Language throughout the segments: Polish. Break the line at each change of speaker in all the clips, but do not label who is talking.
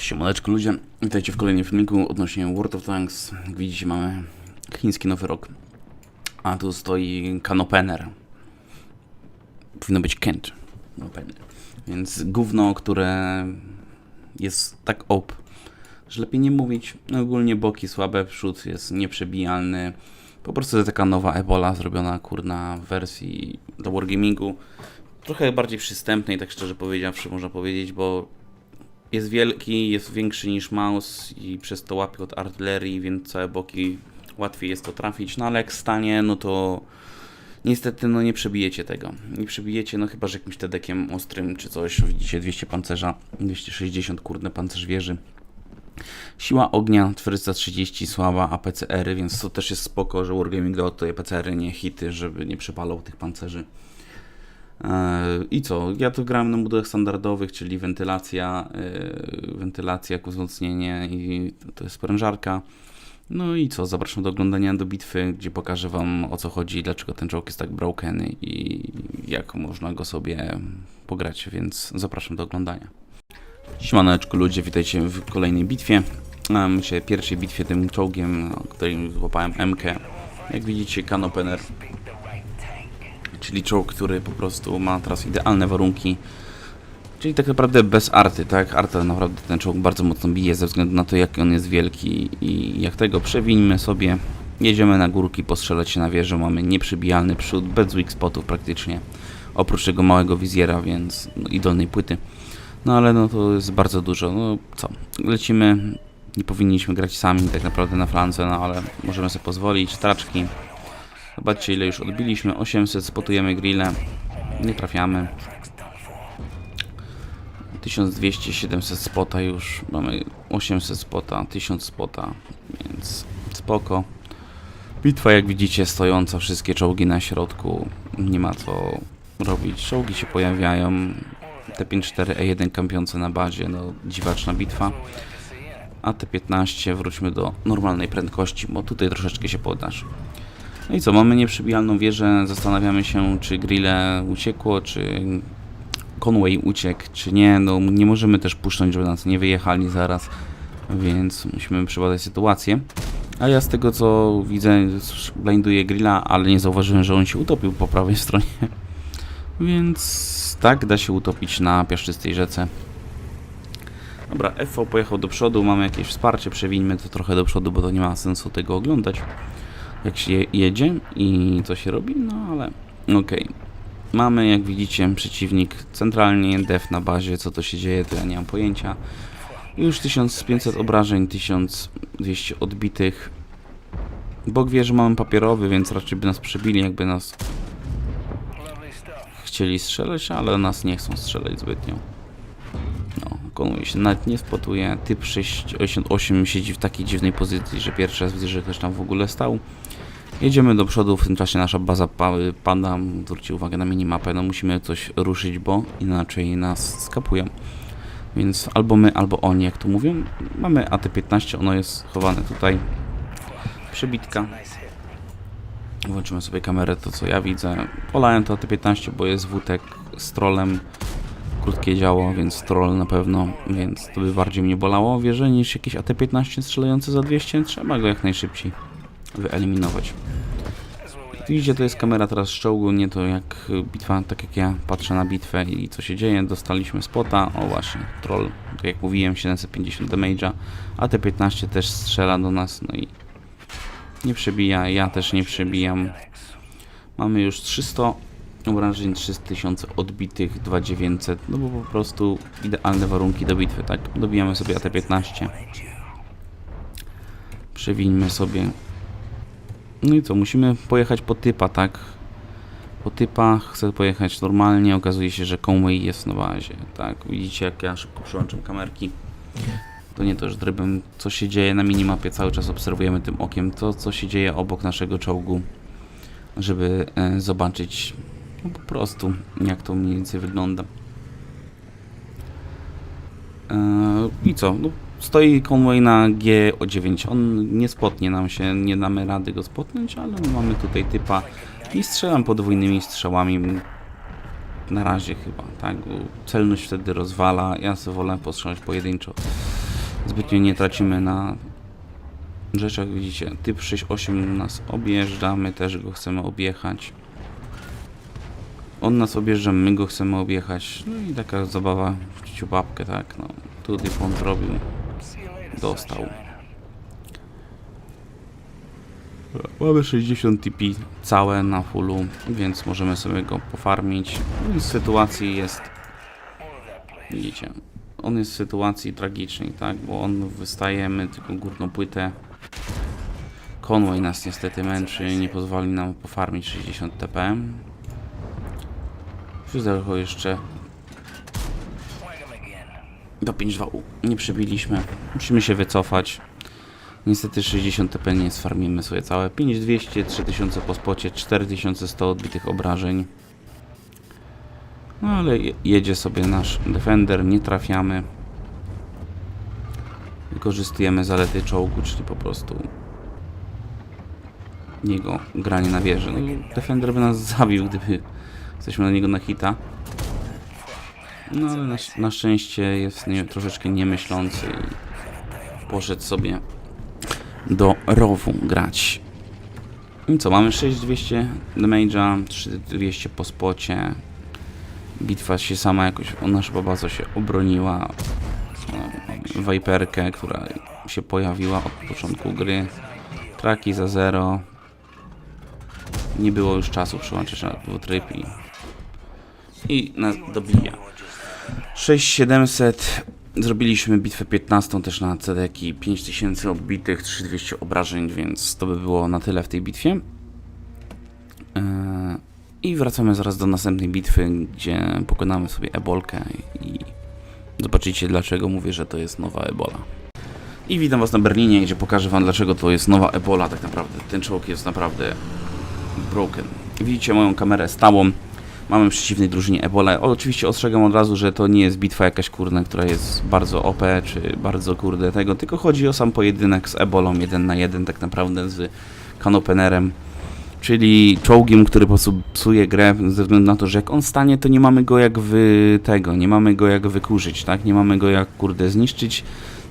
Siemaneczko ludzie, witajcie w kolejnym filmiku odnośnie World of Tanks. Jak widzicie mamy chiński nowy rok, a tu stoi Kanopener. Powinno być Kent. Kanopener. Więc gówno, które jest tak op, że lepiej nie mówić. No ogólnie boki słabe, przód jest nieprzebijalny. Po prostu jest taka nowa Ebola zrobiona kurna w wersji do Wargamingu. Trochę bardziej przystępnej, tak szczerze powiedziawszy, można powiedzieć, bo jest wielki, jest większy niż mouse i przez to łapie od artylerii, więc całe boki łatwiej jest to trafić. No ale jak stanie, no to niestety no nie przebijecie tego. Nie przebijecie, no chyba że jakimś tedekiem ostrym czy coś. Widzicie 200 pancerza, 260 kurde pancerz wieży. Siła ognia 430 słaba APCR-y, więc to też jest spoko, że Wargaming dał tutaj APCR-y, nie hity, żeby nie przepalał tych pancerzy. Eee, I co? Ja to grałem na modułach standardowych, czyli wentylacja, yy, wentylacja, jako wzmocnienie i to jest sprężarka. No i co? Zapraszam do oglądania do bitwy, gdzie pokażę wam o co chodzi, dlaczego ten czołg jest tak broken i jak można go sobie pograć, więc zapraszam do oglądania. Siemaneczku ludzie, witajcie w kolejnej bitwie. Się pierwszej bitwie tym czołgiem, o którym złapałem MK. Jak widzicie, kanopener czyli czołg, który po prostu ma teraz idealne warunki. Czyli tak naprawdę bez arty, tak? Arta naprawdę ten czołg bardzo mocno bije ze względu na to, jak on jest wielki i jak tego przewińmy sobie. Jedziemy na górki, postrzelać się na wieżę, mamy nieprzybijalny przód, bez weak spotów praktycznie. Oprócz tego małego wizjera, więc no, i dolnej płyty. No ale no to jest bardzo dużo. No co, lecimy. Nie powinniśmy grać sami tak naprawdę na flance, no ale możemy sobie pozwolić. Traczki, Zobaczcie ile już odbiliśmy. 800, spotujemy grille. Nie trafiamy. 1200, 700 spota już. Mamy 800 spota, 1000 spota, więc spoko. Bitwa jak widzicie stojąca, wszystkie czołgi na środku. Nie ma co robić. Czołgi się pojawiają. T54E1 kampiące na bazie, no dziwaczna bitwa. A T15 wróćmy do normalnej prędkości, bo tutaj troszeczkę się podasz. No i co, mamy nieprzybijalną wieżę, zastanawiamy się, czy grille uciekło, czy Conway uciekł, czy nie. No nie możemy też puszczać, żeby nas nie wyjechali zaraz, więc musimy przebadać sytuację. A ja z tego co widzę, blinduję grilla, ale nie zauważyłem, że on się utopił po prawej stronie. Więc tak, da się utopić na piaszczystej rzece. Dobra, FV pojechał do przodu, mamy jakieś wsparcie, przewińmy to trochę do przodu, bo to nie ma sensu tego oglądać jak się je- jedzie i co się robi, no ale okej. Mamy, jak widzicie, przeciwnik centralnie, def na bazie, co to się dzieje, to ja nie mam pojęcia. Już 1500 obrażeń, 1200 odbitych. Bok wie, że mamy papierowy, więc raczej by nas przebili, jakby nas chcieli strzelać, ale nas nie chcą strzelać zbytnio. Się nawet nie spotuje. Typ 688 siedzi w takiej dziwnej pozycji, że pierwszy raz widzę, że ktoś tam w ogóle stał. Jedziemy do przodu, w tym czasie nasza baza pa- pada. Zwróćcie uwagę na minimapę, no musimy coś ruszyć, bo inaczej nas skapują. Więc albo my, albo oni, jak tu mówią. Mamy AT-15, ono jest chowane tutaj. Przebitka. Włączymy sobie kamerę, to co ja widzę. Polałem to AT-15, bo jest wótek z trolem. Krótkie działo, więc troll na pewno, więc to by bardziej mnie bolało wierzę niż jakieś AT-15 strzelające za 200. Trzeba go jak najszybciej wyeliminować. Widzicie, to jest kamera teraz z czołgu, nie to jak bitwa, tak jak ja patrzę na bitwę i co się dzieje. Dostaliśmy spota, o właśnie, troll, tak jak mówiłem, 750 damage'a, a te 15 też strzela do nas, no i nie przebija, ja też nie przebijam. Mamy już 300 obrażeń, 3000 odbitych, 2900, no bo po prostu idealne warunki do bitwy, tak? Dobijamy sobie AT-15. Przewińmy sobie no i co, musimy pojechać po typa, tak? Po typa chcę pojechać normalnie, okazuje się, że Conway jest na bazie, tak? Widzicie jak ja szybko przełączam kamerki. To nie to, że drybem, co się dzieje na minimapie, cały czas obserwujemy tym okiem to, co się dzieje obok naszego czołgu, żeby e, zobaczyć no, po prostu, jak to mniej więcej wygląda. E, I co? No, stoi Conway na G9. On nie spotnie nam się, nie damy rady go spotnąć, ale mamy tutaj typa i strzelam podwójnymi strzałami. Na razie chyba, tak? Celność wtedy rozwala. Ja sobie wolę postrzelać pojedynczo. Zbytnio nie tracimy na rzeczach, widzicie. Typ 6-8 nas objeżdża, my też go chcemy objechać. On nas objeżdża, my go chcemy objechać. No i taka zabawa w ciubabkę, tak. No, tu Dyfon zrobił. Dostał. Mamy 60 TP całe na fullu, więc możemy sobie go pofarmić. No z sytuacji jest... Widzicie, on jest w sytuacji tragicznej, tak? Bo on wystaje, my tylko górną płytę. Conway nas niestety męczy, nie pozwoli nam pofarmić 60 TP. Przyzercho jeszcze do 5-2 nie przybiliśmy. Musimy się wycofać. Niestety 60 TP nie sfarmimy sobie całe. 5200, 3000 po spocie, 4100 odbitych obrażeń. No ale je- jedzie sobie nasz Defender, nie trafiamy. Wykorzystujemy zalety czołgu, czyli po prostu jego granie na wieży. No, Defender by nas zabił, gdyby jesteśmy na niego na hita. No ale na, na szczęście jest nie, troszeczkę niemyślący i poszedł sobie do rowu grać. I co, mamy 6200 damage'a, 3200 po spocie. Bitwa się sama jakoś, nasza babaza się obroniła. No, Viperkę, która się pojawiła od początku gry. Traki za zero. Nie było już czasu przełączyć na dwutryb i, i nas dobija. 6700 Zrobiliśmy bitwę 15 też na cedeki, 5000 odbitych, 3200 obrażeń, więc to by było na tyle w tej bitwie. Eee, I wracamy zaraz do następnej bitwy, gdzie pokonamy sobie ebolkę i zobaczycie dlaczego mówię, że to jest nowa ebola. I witam was na Berlinie, gdzie pokażę wam dlaczego to jest nowa ebola tak naprawdę. Ten czołg jest naprawdę broken. Widzicie moją kamerę stałą. Mamy w przeciwnej drużynie Ebola. Oczywiście ostrzegam od razu, że to nie jest bitwa jakaś kurna, która jest bardzo OP, czy bardzo kurde tego, tylko chodzi o sam pojedynek z Ebolą, jeden na jeden tak naprawdę z kanopenerem, czyli czołgiem, który po prostu psuje grę ze względu na to, że jak on stanie, to nie mamy go jak wy tego, nie mamy go jak wykurzyć, tak? Nie mamy go jak kurde zniszczyć.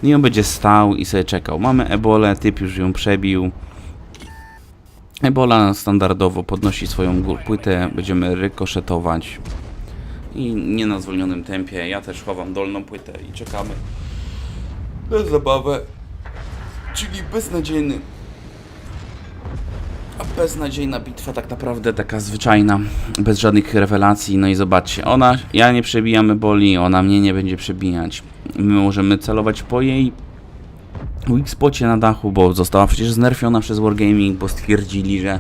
No i on będzie stał i sobie czekał. Mamy Ebolę, typ już ją przebił. Ebola standardowo podnosi swoją płytę, będziemy rykoszetować i nie na zwolnionym tempie. Ja też chowam dolną płytę i czekamy na zabawę, czyli beznadziejny. A beznadziejna bitwa tak naprawdę taka zwyczajna, bez żadnych rewelacji. No i zobaczcie, ona, ja nie przebijam boli, ona mnie nie będzie przebijać. My możemy celować po jej weak spocie na dachu, bo została przecież znerfiona przez Wargaming, bo stwierdzili, że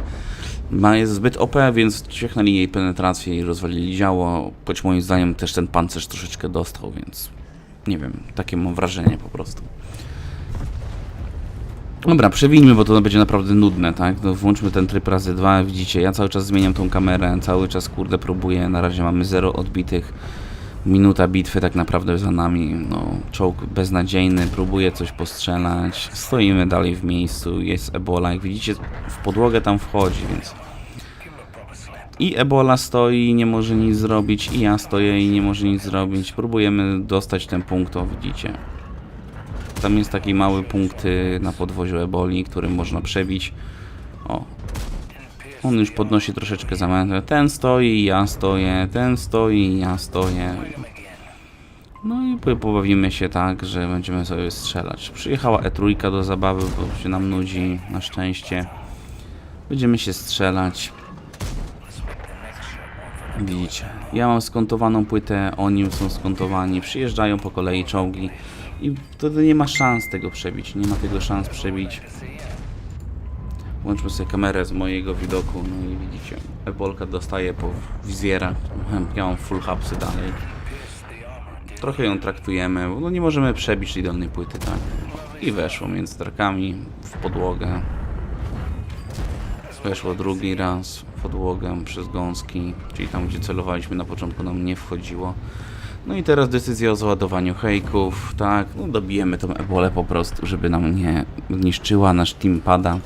ma jest zbyt OP, więc ciechnęli jej penetrację i rozwalili działo. Choć moim zdaniem też ten pancerz troszeczkę dostał, więc nie wiem, takie mam wrażenie po prostu. Dobra, przewinijmy, bo to będzie naprawdę nudne, tak? No, włączmy ten tryb razy dwa, widzicie, ja cały czas zmieniam tą kamerę, cały czas kurde próbuję, na razie mamy zero odbitych. Minuta bitwy tak naprawdę za nami, no czołg beznadziejny, próbuje coś postrzelać, stoimy dalej w miejscu, jest Ebola, jak widzicie w podłogę tam wchodzi, więc i Ebola stoi nie może nic zrobić, i ja stoję i nie może nic zrobić, próbujemy dostać ten punkt, o widzicie. Tam jest taki mały punkt y, na podwoziu Eboli, który można przebić. O, on już podnosi troszeczkę zamętę. Ten stoi, ja stoję, ten stoi, ja stoję. No i po- pobawimy się tak, że będziemy sobie strzelać. Przyjechała E3 do zabawy, bo się nam nudzi, na szczęście. Będziemy się strzelać. Widzicie, ja mam skontowaną płytę, oni są skontowani, przyjeżdżają po kolei czołgi i wtedy nie ma szans tego przebić, nie ma tego szans przebić. Włączmy sobie kamerę z mojego widoku, no i widzicie, Ebolka dostaje po wizjerach, ja mam full hapsy dalej. Trochę ją traktujemy, bo no nie możemy przebić tej dolnej płyty, tak. I weszło między trakami w podłogę. Weszło drugi raz w podłogę przez gąski, czyli tam gdzie celowaliśmy na początku nam nie wchodziło. No i teraz decyzja o załadowaniu hejków, tak, no dobijemy tą ebolę po prostu, żeby nam nie niszczyła, nasz team pada.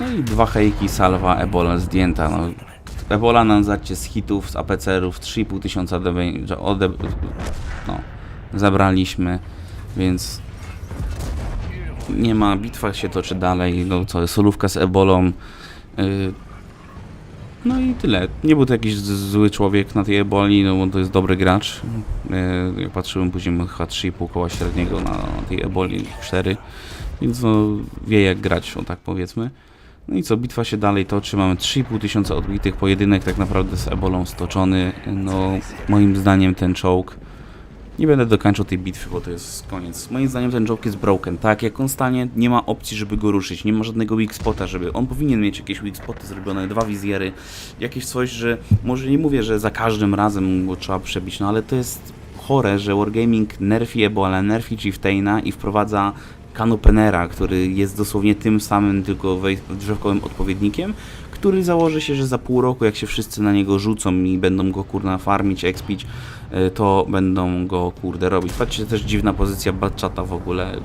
No i dwa hejki, salwa, ebola zdjęta, no. Ebola nam zacie z hitów, z APCR-ów, 3,5 tysiąca ode... no, zabraliśmy. więc nie ma, bitwa się toczy dalej, no co, solówka z ebolą, y, no i tyle. Nie był to jakiś zły człowiek na tej eboli, no bo to jest dobry gracz. Y, Jak patrzyłem później chyba 3,5 koła średniego na tej eboli, 4, więc no wie jak grać, o tak powiedzmy. No i co, bitwa się dalej toczy, mamy 3,5 tysiąca odbitych, pojedynek tak naprawdę z ebolą stoczony, no moim zdaniem ten czołg, nie będę dokończał tej bitwy, bo to jest koniec. Moim zdaniem ten czołg jest broken, tak, jak on stanie, nie ma opcji, żeby go ruszyć, nie ma żadnego weak spota, żeby, on powinien mieć jakieś weak spoty zrobione, dwa wizjery, jakieś coś, że, może nie mówię, że za każdym razem go trzeba przebić, no ale to jest chore, że Wargaming nerfi Ebola, nerfi Chieftaina i wprowadza Canopenera, który jest dosłownie tym samym, tylko drzewkowym odpowiednikiem, który założy się, że za pół roku, jak się wszyscy na niego rzucą i będą go kurna farmić, expić, y, to będą go kurde robić. Patrzcie, też dziwna pozycja Batchata w ogóle.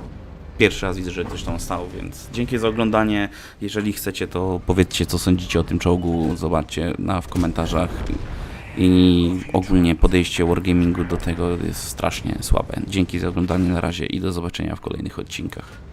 Pierwszy raz widzę, że ktoś tam stał, więc dzięki za oglądanie. Jeżeli chcecie, to powiedzcie, co sądzicie o tym czołgu, zobaczcie na, w komentarzach. I ogólnie podejście Wargamingu do tego jest strasznie słabe. Dzięki za oglądanie na razie i do zobaczenia w kolejnych odcinkach.